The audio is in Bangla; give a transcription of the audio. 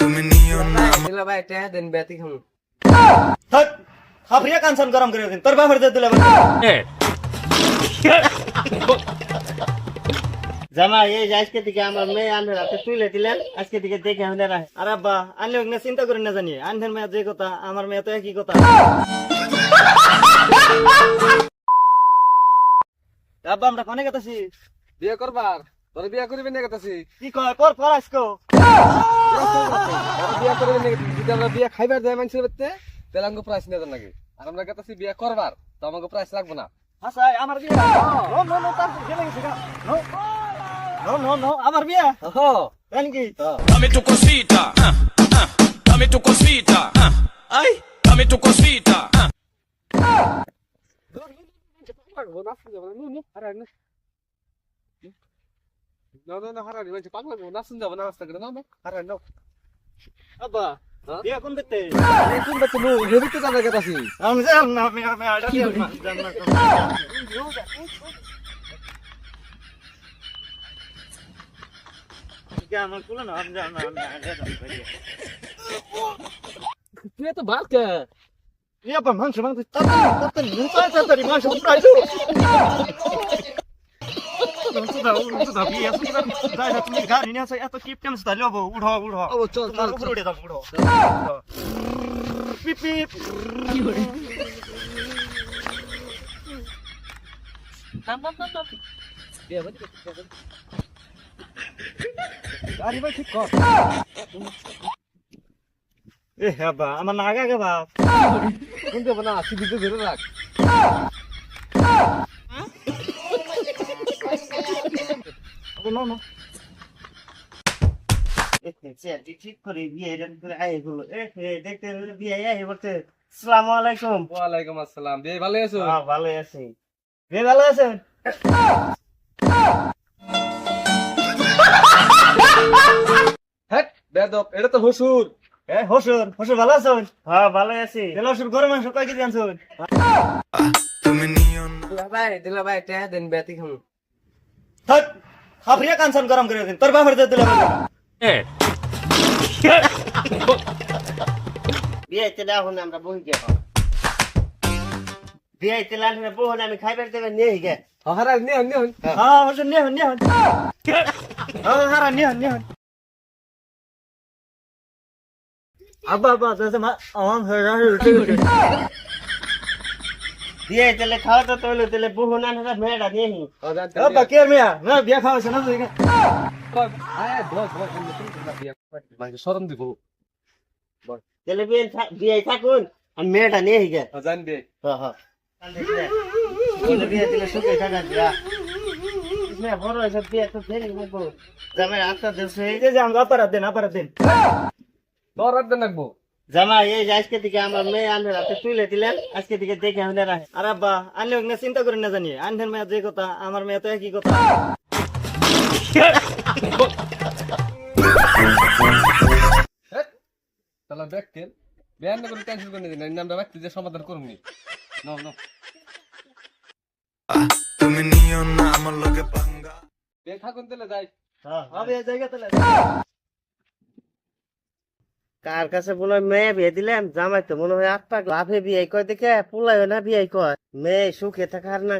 তুমি নিও না। দিলা ভাই তে দেন বেতি খামু থাক খাবরিয়া কানসান গরম করে দিন। তোর বাপের দিলে জামা এই যে আজকে থেকে আমার মেয়ে আনবে রাতে তুলে দিলেন আজকে থেকে দেখে রাখে আর আব্বা আনলে ওখানে চিন্তা করে না জানি। আনবেন মেয়ে যে কথা আমার মেয়ে তো একই কথা। আব্বা আমরা কোনে গেতেছি? বিয়ে করবার? তোর বিয়ে করবি না গেতাছি। কি কয়? কর কর আজকে। বিয়ে করবি না গেতাছি যদি আমরা বিয়ে খাইবার দেয় মানুষের বাড়িতে তাহলে আমাকে প্রাইস নিয়ে নাকি আর আমরা বিয়ে করবার তো আমাকে প্রাইস লাগবে না হাসাই আমার বিয়ে নো নো না না না না হারাই মানে পাক লাগবো না শুনতে যাব না রাস্তা করে না না হারাই না আব্বা হ্যাঁ? বিয়ে কোন এই কোন বাচ্চা নু হেবি তো জানা গেতাছি আমি জান না আমি আমি আড়া দিও না জান না কি আমার কুলো না আমি জান না আমি আড়া তুই তো বাল কে ইয়া পা মাংস মাংস তাতা তাতা মুতা তাতা আসো ভাই ঠিক কর এ হ্যাঁ বা আমার নাগা গে বা কোন যাব না সিবি ধরে রাখ নো নো ঠিক করে বিয়ে এরকম করে আয়গুলো এ দেখতে বিয়ে আয় বলতে আসসালামু আলাইকুম। ওয়ালাইকুম আসসালাম। বিয়ে ভালো আছো? হ্যাঁ ভালো আছি। বিয়ে ভালো আছেন? হ্যাঁ এটা তো হসুর। এ হসুর হসুর ভালো আছেন? হ্যাঁ ভালো আছি। তেল হসুর গরম মাংস কয় কেজি তুমি নিও দিলা ভাই দিলা ভাই দেন বেতি খামু। থাক। খাবরিয়া কানসান গরম করে দিন। তোর বাপের দিলে বিয়ে চলে এখন আমরা বহি গে বিয়ে চলে আসলে বহন আমি খাইবার দেবে নিয়ে গে। হারাই নে নে হ্যাঁ। হসুর নিয়ে নিয়ে হ্যাঁ হারা নিয়ে নিয়ে আব্বা আব্বা দাদা মা আমার হয়ে গেছে দিয়ে তেলে খাওয়া তো তোলে তেলে বহু না না মেয়েটা নিয়ে নি আব্বা কে মেয়া না বিয়া খাওয়াছে না তুই আয় ধর ধর বিয়ে মানে শরম দিব তেলে বিয়ে বিয়ে থাকুন আর মেয়েটা নিয়ে গে জানবে হ্যাঁ হ্যাঁ তেলে বিয়ে তেলে সুখে থাকা দিয়া মেয়ে বড় হয়েছে বিয়ে তো দেরি হব জামাই আটটা দেশ এই যে আমরা অপরাধ দেন অপরাধ দেন তোর আর নাকবো জামা এই যে আজকে থেকে আমার মেয়ে আনবে রাতে তুলে দিলেন আজকে থেকে দেখে আমাদের রাখে আর আব্বা আনলে ওখানে চিন্তা করে না জানি। আনবেন মেয়ে যে কথা আমার মেয়ে তো একই কথা। তাহলে দেখতেন বিয়ান না করে ক্যান্সেল করে দিন আমরা ব্যক্তি যে সমাধান করুন নাও তুমি নিও না আমার লগে পাঙ্গা। বিয়ে থাকুন তাহলে যাই। হ্যাঁ হবে এই জায়গা তাহলে। কার কাছে বলে মেয়ে বিয়ে দিলাম জামাই তো মনে হয় আট পাক লাভে বিয়ে কয় দেখে? পোলায় না বিয়ে কয়। মেয়ে সুখে থাকার না